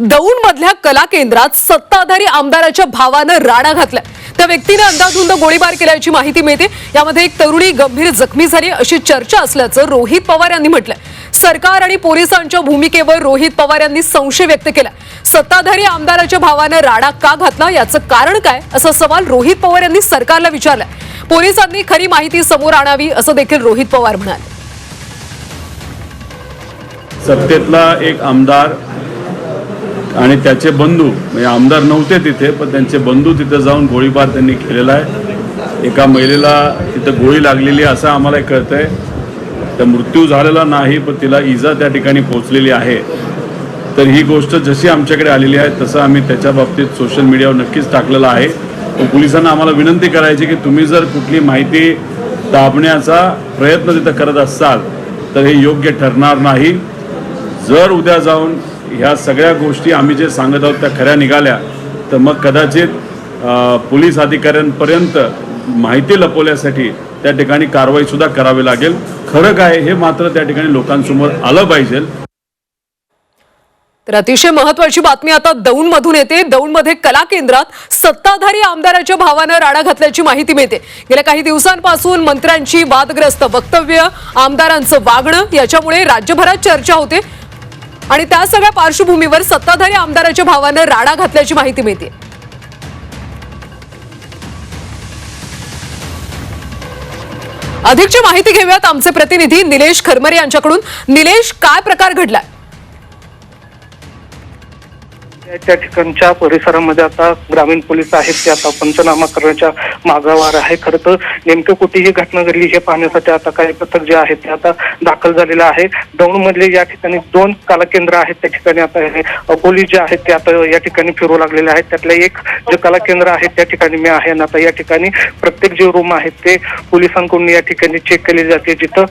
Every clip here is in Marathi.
दौंड मधल्या कला केंद्रात सत्ताधारी आमदाराच्या भावानं राडा घातलाय. त्या व्यक्तीने अंदाधुंद गोळीबार केल्याची माहिती मिळते. यामध्ये एक तरुणी गंभीर जखमी झाली अशी चर्चा असल्याचं रोहित पवार यांनी म्हटलंय. सरकार आणि पोलिसांच्या भूमिकेवर रोहित पवार यांनी संशय व्यक्त केला. सत्ताधारी आमदाराच्या भावानं राडा का घातला? याचं कारण काय? असा सवाल रोहित पवार यांनी सरकारला विचारला पोलिसांनी खरी माहिती समोर आणावी असं देखील रोहित पवार म्हणाले. सत्तेतला एक आमदार आणि त्याचे बंधू म्हणजे आमदार नव्हते तिथे पण त्यांचे बंधू तिथे जाऊन गोळीबार त्यांनी केलेला आहे. एका महिलेला तिथं गोळी लागलेली आहे असं आम्हाला कळतंय. तर मृत्यू झालेला नाही पण तिला इजा त्या ठिकाणी पोहोचलेली आहे. तर ही गोष्ट जशी आमच्याकडे आलेली आहे तसं आम्ही त्याच्या बाबतीत सोशल मीडियावर नक्कीच टाकलेलं आहे. पण पोलिसांना आम्हाला विनंती करायची की तुम्ही जर कुठली माहिती दाबण्याचा प्रयत्न तिथं करत असाल तर हे योग्य ठरणार नाही. जर उद्या जाऊन ह्या सगळ्या गोष्टी आम्ही जे सांगत आहोत त्या खऱ्या निघाल्या. तर मग कदाचित पोलीस अधिकाऱ्यांपर्यंत माहिती लपवण्यासाठी त्या ठिकाणी कारवाई सुद्धा करावी लागेल. खरं काय हे मात्र त्या ठिकाणी लोकांसमोर आलं पाहिजे. तर अतिशय महत्वाची बातमी आता दौंड मधून येते. दौंडमध्ये कला केंद्रात सत्ताधारी आमदाराच्या भावानं राडा घातल्याची माहिती मिळते. गेल्या काही दिवसांपासून मंत्र्यांची वादग्रस्त वक्तव्य आमदारांचं वागणं याच्यामुळे राज्यभरात चर्चा होते. आणि त्या सगळ्या पार्श्वभूमीवर सत्ताधारी आमदाराच्या भावानं राडा घातल्याची माहिती मिळते. अधिकची माहिती घेऊयात आमचे प्रतिनिधी निलेश खरमरे यांच्याकडून. निलेश काय प्रकार घडलाय? त्या ठिकाणच्या परिसरामध्ये आता ग्रामीण पोलीस आहेत ते आता पंचनामा करण्याच्या मागावर आहे. खरं तर नेमकं कुठे ही घटना घडली हे पाहण्यासाठी आता काही पथक जे आहे ते आता दाखल झालेलं आहे. दौंडमधले या ठिकाणी दोन कला केंद्र आहेत. त्या ठिकाणी आता हे पोलीस जे आहेत ते आता या ठिकाणी फिरू लागलेले आहेत. त्यातलं एक जे कला केंद्र आहे त्या ठिकाणी मी आहे आणि आता या ठिकाणी प्रत्येक जे रूम आहेत ते पोलिसांकडून या ठिकाणी चेक केली जाते. जिथं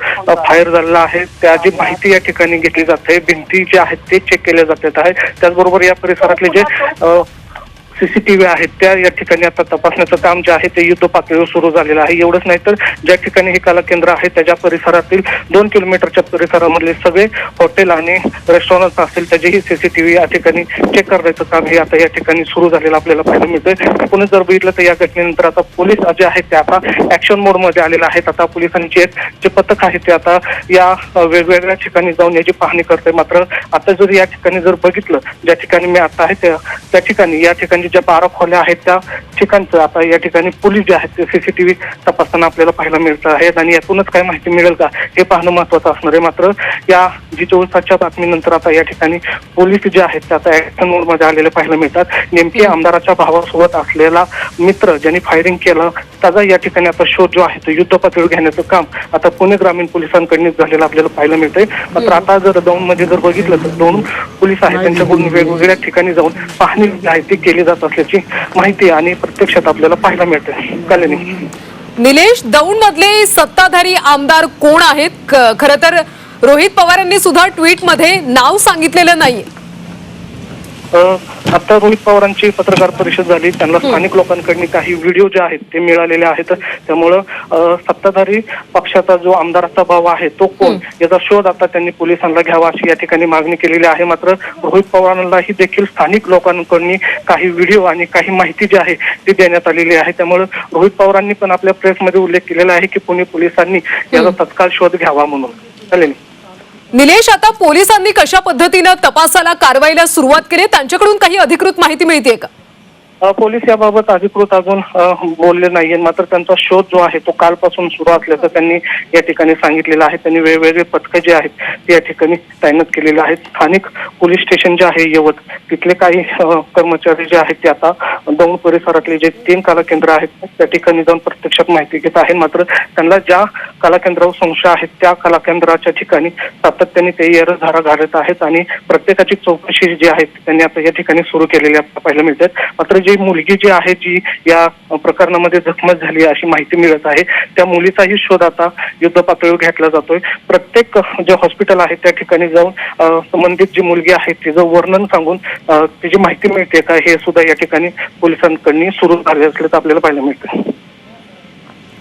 फायर झालेला आहे त्याची माहिती या ठिकाणी घेतली जाते भिंती जे आहेत ते चेक केल्या जात आहे. त्याचबरोबर या परिसरात जे अ, सीसीटीव्ही आहेत त्या या ठिकाणी आता तपासण्याचं काम जे आहे ते युद्ध पातळीवर सुरू झालेलं आहे. एवढंच नाही तर ज्या ठिकाणी हे कला केंद्र आहे त्याच्या परिसरातील दोन किलोमीटरच्या परिसरामधले सगळे हॉटेल आणि रेस्टॉरंट असतील त्याचेही सीसीटीव्ही या ठिकाणी चेक करण्याचं काम हे आता या ठिकाणी सुरू झालेलं आपल्याला पाहायला मिळतंय. पुणे जर बघितलं तर या घटनेनंतर आता पोलीस जे आहेत ते आता ऍक्शन मोडमध्ये आलेले आहेत. आता पोलिसांचे एक जे पथक आहे ते आता या वेगवेगळ्या ठिकाणी जाऊन याची पाहणी करते मात्र आता जर या ठिकाणी जर बघितलं ज्या ठिकाणी मी आता आहे त्या त्या ठिकाणी या ठिकाणी ज्या बारा खोल्या आहेत त्या ठिकाणचं आता या ठिकाणी पोलीस जे आहेत ते सीसीटीव्ही तपासताना आपल्याला पाहायला मिळत आहेत आणि यातूनच काय माहिती मिळेल का हे पाहणं महत्वाचं असणार आहे. मात्र या जी चोवीस तासच्या बातमीनंतर आता या ठिकाणी पोलीस जे आहेत ते आता ऍक्शन मोडमध्ये आलेले पाहायला मिळतात. नेमके आमदाराच्या भावासोबत असलेला मित्र ज्यांनी फायरिंग केलं त्याचा या ठिकाणी आता शोध जो आहे तो युद्ध पातळीवर घेण्याचं काम आता पुणे ग्रामीण पोलिसांकडूनच झालेलं आपल्याला पाहायला मिळतंय. मात्र आता जर दौंडमध्ये जर बघितलं तर दोन पोलीस आहेत त्यांच्याकडून वेगवेगळ्या ठिकाणी जाऊन पाहणी जी आहे ती केली जात असल्याची माहिती आणि प्रत्यक्षात आपल्याला पाहायला मिळते. कल्याणी. निलेश दौंड मधले सत्ताधारी आमदार कोण आहेत? खर तर रोहित पवार यांनी सुद्धा ट्विटमध्ये नाव सांगितलेलं नाहीये. आता रोहित पवारांची पत्रकार परिषद झाली. त्यांना स्थानिक लोकांकडून काही व्हिडिओ जे आहेत ते मिळालेले आहेत. त्यामुळं सत्ताधारी पक्षाचा जो आमदाराचा भाव आहे तो कोण? याचा शोध आता त्यांनी पोलिसांना घ्यावा अशी या ठिकाणी मागणी केलेली आहे. मात्र रोहित पवारांनाही देखील स्थानिक लोकांकडून काही व्हिडिओ आणि काही माहिती जी आहे ती देण्यात आलेली आहे. त्यामुळे रोहित पवारांनी पण आपल्या प्रेसमध्ये उल्लेख केलेला आहे की पुणे पोलिसांनी याचा तत्काळ शोध घ्यावा म्हणून. चालेल. निलेश आता पोलिसांनी कशा पद्धतीनं तपासाला कारवाईला सुरुवात केली? त्यांच्याकडून काही अधिकृत माहिती मिळते का? पोलीस याबाबत अधिकृत अजून बोलले नाहीये मात्र त्यांचा शोध जो आहे तो कालपासून सुरू असल्याचं त्यांनी या ठिकाणी सांगितलेलं आहे. त्यांनी वेगवेगळे पथकं जे आहेत ते या ठिकाणी तैनात केलेले आहेत. स्थानिक पोलीस स्टेशन जे आहे यवत तिथले काही कर्मचारी जे आहेत ते आता दौंड परिसरातले जे तीन कला केंद्र आहेत त्या ठिकाणी जाऊन प्रत्यक्षात माहिती घेत आहे मात्र त्यांना ज्या कला केंद्रावर संशय आहेत त्या कला केंद्राच्या ठिकाणी सातत्याने ते एरधारा घालत आहेत आणि प्रत्येकाची चौकशी जी आहे त्यांनी आता या ठिकाणी सुरू केलेली आपल्याला पाहायला मिळतात मात्र जे मुलगी जी आहे जी या प्रकरणामध्ये जखमत झाली अशी माहिती मिळत आहे त्या मुलीचाही शोध आता युद्ध पातळीवर घेतला जातोय. प्रत्येक जे हॉस्पिटल आहे त्या ठिकाणी जाऊन संबंधित जी मुलगी आहे तिचं वर्णन सांगून तिची माहिती मिळते का हे सुद्धा या ठिकाणी पोलिसांकडून सुरू झाले असल्याचं आपल्याला पाहायला मिळतं.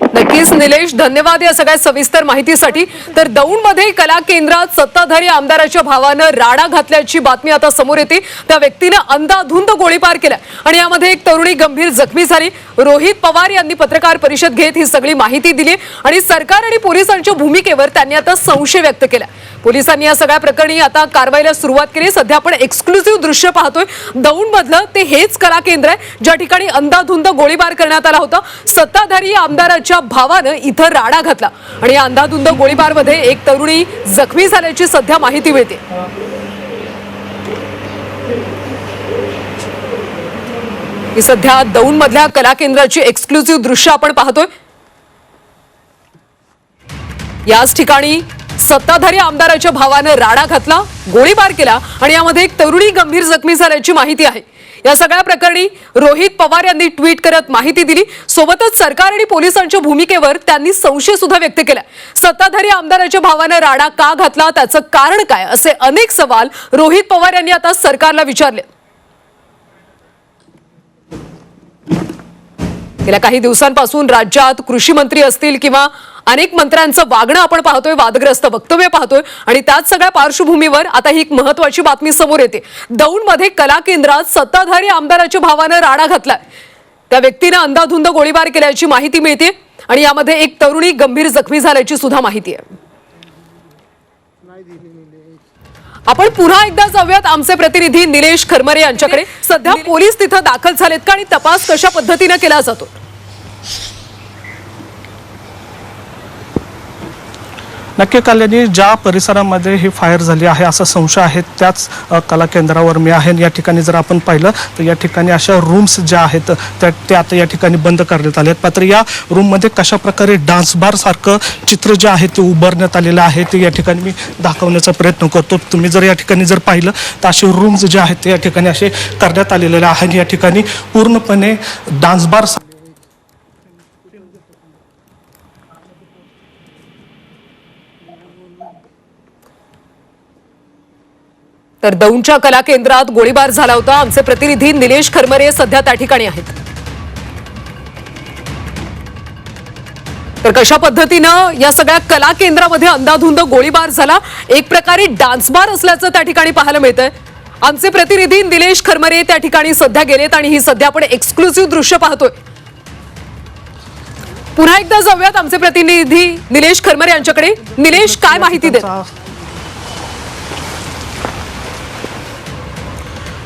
नक्कीच निलेश धन्यवाद या सगळ्या सविस्तर माहितीसाठी. तर दौंडमध्ये कला केंद्रात सत्ताधारी आमदाराच्या भावानं राडा घातल्याची बातमी आता समोर येते. त्या व्यक्तीनं अंधाधुंद गोळीबार केला आणि यामध्ये एक तरुणी गंभीर जखमी झाली. रोहित पवार यांनी पत्रकार परिषद घेत ही सगळी माहिती दिली. आणि सरकार आणि पोलिसांच्या भूमिकेवर त्यांनी आता संशय व्यक्त केला पोलिसांनी या सगळ्या प्रकरणी आता कारवाईला सुरुवात केली. सध्या आपण एक्सक्लुझिव्ह दृश्य पाहतोय. दौंड मधलं ते हेच कला केंद्र आहे ज्या ठिकाणी अंधाधुंद गोळीबार करण्यात आला होता. सत्ताधारी आमदाराच्या भावानं इथं राडा घातला. आणि या अंधाधुंद गोळीबारमध्ये एक तरुणी जखमी झाल्याची सध्या माहिती मिळते. ही सध्या दौंड मधल्या कला केंद्राची एक्सक्लुझिव्ह दृश्य आपण पाहतोय. याच ठिकाणी सत्ताधारी आमदाराच्या भावानं राडा घातला गोळीबार केला आणि यामध्ये एक तरुणी गंभीर जखमी झाल्याची माहिती आहे. या सगळ्या प्रकरणी रोहित पवार यांनी ट्विट करत माहिती दिली. सोबतच सरकार आणि पोलिसांच्या भूमिकेवर त्यांनी संशय सुद्धा व्यक्त केला. सत्ताधारी आमदाराच्या भावानं राडा का घातला त्याचं कारण काय असे अनेक सवाल रोहित पवार यांनी आता सरकारला विचारले. गेल्या काही दिवसांपासून राज्यात कृषी मंत्री असतील किंवा अनेक मंत्र्यांचं वागणं आपण पाहतोय वादग्रस्त वक्तव्य पाहतोय आणि त्याच सगळ्या पार्श्वभूमीवर आता ही एक महत्वाची बातमी समोर येते. दौंडमध्ये कला केंद्रात सत्ताधारी आमदाराच्या भावानं राडा घातलाय. त्या व्यक्तीनं अंधाधुंद गोळीबार केल्याची माहिती मिळते आणि यामध्ये एक तरुणी गंभीर जखमी झाल्याची सुद्धा माहिती आहे. आपण पुन्हा एकदा जाऊयात. आमचे प्रतिनिधी निलेश खरमरे यांच्याकडे. सध्या पोलीस तिथं दाखल झालेत का आणि तपास कशा पद्धतीनं केला जातो? नक्की कल्याणी ज्या परिसरामध्ये ही फायर झाली आहे असा संशय आहे त्याच कला केंद्रावर मी आहे. आणि या ठिकाणी जर आपण पाहिलं तर या ठिकाणी अशा रूम्स ज्या आहेत त्या ते आता या ठिकाणी बंद करण्यात आले आहेत. मात्र या रूममध्ये कशा प्रकारे डान्स बार सारखं चित्र जे आहे ते उभारण्यात आलेलं आहे ते या ठिकाणी मी दाखवण्याचा प्रयत्न करतो. तुम्ही जर या ठिकाणी जर पाहिलं तर असे रूम्स जे आहेत ते या ठिकाणी असे करण्यात आलेले आहे या ठिकाणी पूर्णपणे डान्स बार तर दौंडच्या कला केंद्रात गोळीबार झाला होता. आमचे प्रतिनिधी निलेश खरमरे सध्या त्या ठिकाणी आहेत. तर कशा पद्धतीनं या सगळ्या कला केंद्रामध्ये अंधाधुंद गोळीबार झाला? एक प्रकारे डान्स बार असल्याचं त्या ठिकाणी पाहायला मिळतंय. आमचे प्रतिनिधी निलेश खरमरे त्या ठिकाणी सध्या गेलेत आणि ही सध्या आपण एक्सक्लुझिव्ह दृश्य पाहतोय. पुन्हा एकदा जाऊयात आमचे प्रतिनिधी निलेश खरमर यांच्याकडे. निलेश काय माहिती देत?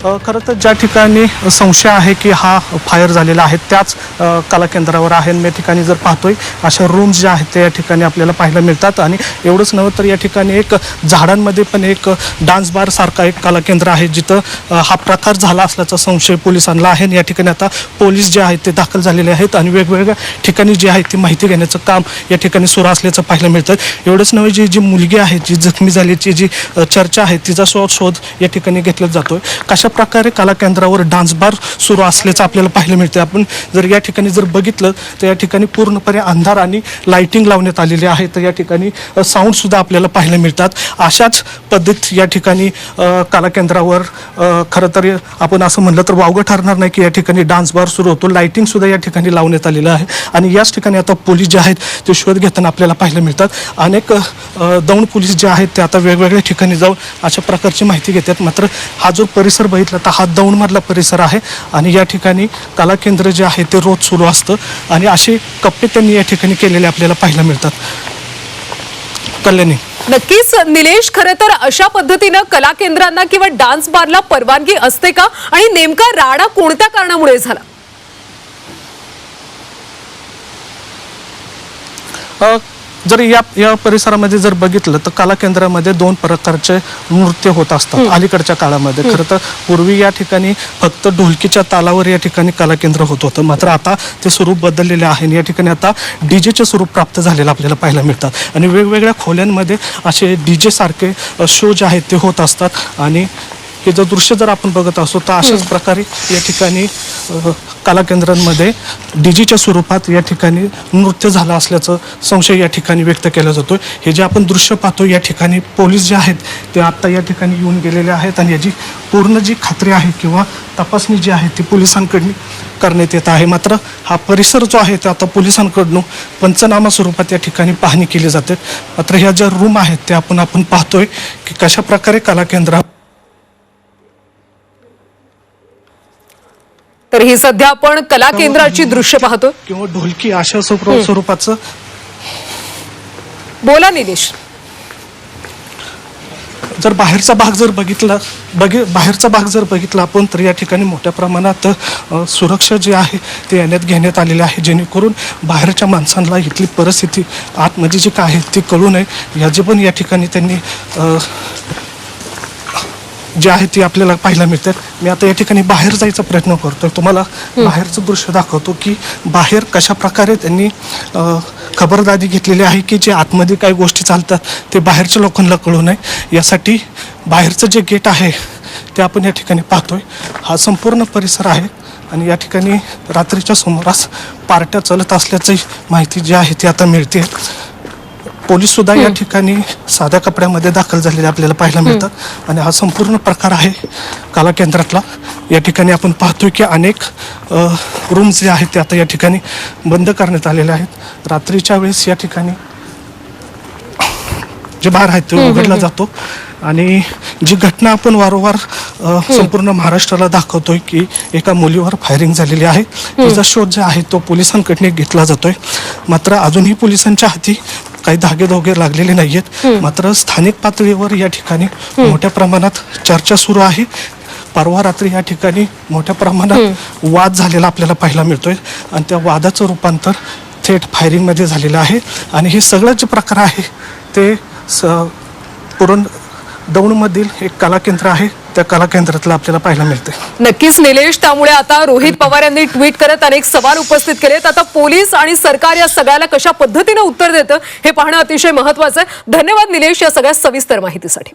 खरं तर ज्या ठिकाणी संशय आहे की हा फायर झालेला आहे त्याच कलाकेंद्रावर कला केंद्रावर आहे. आणि या ठिकाणी जर पाहतोय अशा रूम्स ज्या आहेत त्या या ठिकाणी आपल्याला पाहायला मिळतात. आणि एवढंच नव्हे तर या ठिकाणी एक झाडांमध्ये पण एक डान्स बार सारखा एक कला केंद्र आहे जिथं हा प्रकार झाला असल्याचा संशय पोलिसांना आहे. या ठिकाणी आता पोलीस जे आहेत ते दाखल झालेले आहेत. आणि वेगवेगळ्या ठिकाणी जी आहे ती माहिती घेण्याचं काम या ठिकाणी सुरू असल्याचं पाहायला मिळतं. एवढंच नव्हे जी जी मुलगी आहे जी जखमी झाल्याची जी चर्चा आहे तिचा शोध शोध या ठिकाणी घेतला जातोय. कशा प्रकारे कलाकेंद्रावर डान्स बार सुरू असल्याचं आपल्याला पाहायला मिळते आपण जर या ठिकाणी जर बघितलं तर या ठिकाणी पूर्णपणे अंधार आणि लाइटिंग लावण्यात आलेली आहे. तर या ठिकाणी साऊंड सुद्धा आपल्याला पाहायला मिळतात. अशाच पद्धत या ठिकाणी कलाकेंद्रावर खरं तर आपण असं म्हणलं तर वावगं ठरणार नाही की या ठिकाणी डान्स बार सुरू होतो. लाइटिंग सुद्धा या ठिकाणी लावण्यात आलेलं आहे. आणि याच ठिकाणी आता पोलीस जे आहेत ते शोध घेताना आपल्याला पाहायला मिळतात. अनेक दौंड पोलीस जे आहेत ते आता वेगवेगळ्या ठिकाणी जाऊन अशा प्रकारची माहिती घेतात. मात्र हा जो परिसर बघितला तर हा दौंडमधला परिसर आहे आणि या ठिकाणी कला केंद्र जे आहे ते रोज सुरू असतं आणि असे कप्पे त्यांनी या ठिकाणी केलेले आपल्याला पाहायला मिळतात. कल्याणी. नक्कीच निलेश खरं तर अशा पद्धतीनं कला केंद्रांना किंवा डान्स बारला परवानगी असते का? आणि नेमका राडा कोणत्या कारणामुळे झाला? अ, जर या या परिसरामध्ये जर बघितलं तर कला केंद्रामध्ये दोन प्रकारचे नृत्य होत असतात अलीकडच्या काळामध्ये. खरं तर पूर्वी या ठिकाणी फक्त ढोलकीच्या तालावर या ठिकाणी कला केंद्र होत होतं. मात्र आता ते स्वरूप बदललेले आहे आणि या ठिकाणी आता डीजेचे स्वरूप प्राप्त झालेलं आपल्याला पाहायला मिळतात. आणि वेगवेगळ्या खोल्यांमध्ये असे डीजे सारखे शो जे आहेत ते होत असतात. आणि हे जर दृश्य जर आपण बघत असतो तर अशाच प्रकारे या ठिकाणी अ, कला केंद्रांमध्ये डीजीच्या स्वरूपात या ठिकाणी नृत्य झालं असल्याचं संशय या ठिकाणी व्यक्त केला जातो हे जे आपण दृश्य पाहतो या ठिकाणी पोलीस जे आहेत ते आत्ता या ठिकाणी येऊन गेलेले आहेत आणि याची पूर्ण जी खात्री आहे किंवा तपासणी जी आहे ती पोलिसांकडून करण्यात येत आहे. मात्र हा परिसर जो आहे ते आता पोलिसांकडून पंचनामा स्वरूपात या ठिकाणी पाहणी केली जाते. मात्र ह्या ज्या रूम आहेत त्या आपण आपण पाहतोय की कशा प्रकारे कला केंद्र तर ही सध्या आपण कला केंद्राची दृश्य पाहतो. किंवा ढोलकी अशा स्वरूप- स्वरूपाचं? बोला निलेश. जर बाहेरचा भाग जर बघितला बघि बाहेरचा भाग जर बघितला आपण तर या ठिकाणी मोठ्या प्रमाणात सुरक्षा जी आहे ते येण्यात घेण्यात आलेली आहे. जेणेकरून बाहेरच्या माणसांना इथली परिस्थिती आतमध्ये जी काय आहे ती कळू नये. याचे पण या ठिकाणी त्यांनी जे आहे ती आपल्याला पाहायला मिळतात. मी आता या ठिकाणी बाहेर जायचा प्रयत्न करतोय. तुम्हाला बाहेरचं दृश्य दाखवतो की बाहेर कशा प्रकारे त्यांनी खबरदारी घेतलेली आहे की जे आतमध्ये काही गोष्टी चालतात ते बाहेरच्या लोकांना कळू नये. यासाठी बाहेरचं जे गेट आहे ते आपण या ठिकाणी पाहतोय. हा संपूर्ण परिसर आहे आणि या ठिकाणी रात्रीच्या सुमारास पार्ट्या चालत असल्याची माहिती जी आहे ती आता मिळते. पोलीस सुद्धा या ठिकाणी साध्या कपड्यामध्ये दाखल झालेले आपल्याला पाहायला मिळतात आणि हा संपूर्ण प्रकार आहे कला केंद्रातला या ठिकाणी आपण पाहतोय की अनेक रूम्स जे आहेत ते आता या ठिकाणी बंद करण्यात आलेले आहेत. रात्रीच्या वेळेस या ठिकाणी जे बार आहेत ते उघडला जातो. आणि जी घटना आपण वारंवार संपूर्ण महाराष्ट्राला दाखवतोय की एका मुलीवर फायरिंग झालेली आहे. तिचा शोध जे आहे तो पोलिसांकडे घेतला जातोय. मात्र अजूनही पोलिसांच्या हाती काही धागेधोगे लागलेले नाहीयेत. मात्र स्थानिक पातळीवर या ठिकाणी मोठ्या प्रमाणात चर्चा सुरू आहे. परवा रात्री या ठिकाणी मोठ्या प्रमाणात वाद झालेला आपल्याला पाहायला मिळतोय. आणि त्या वादाचं रूपांतर थेट फायरिंगमध्ये झालेलं आहे. आणि हे सगळं जे प्रकार आहे ते स पुरण दौंडमधील एक कला केंद्र आहे. त्या कला केंद्रातलं आपल्याला पाहायला मिळते नक्कीच निलेश. त्यामुळे आता रोहित पवार यांनी ट्विट करत अनेक सवाल उपस्थित केलेत. आता पोलीस आणि सरकार या सगळ्याला कशा पद्धतीनं उत्तर देतं हे पाहणं अतिशय महत्वाचं आहे. धन्यवाद निलेश या सगळ्या सविस्तर माहितीसाठी.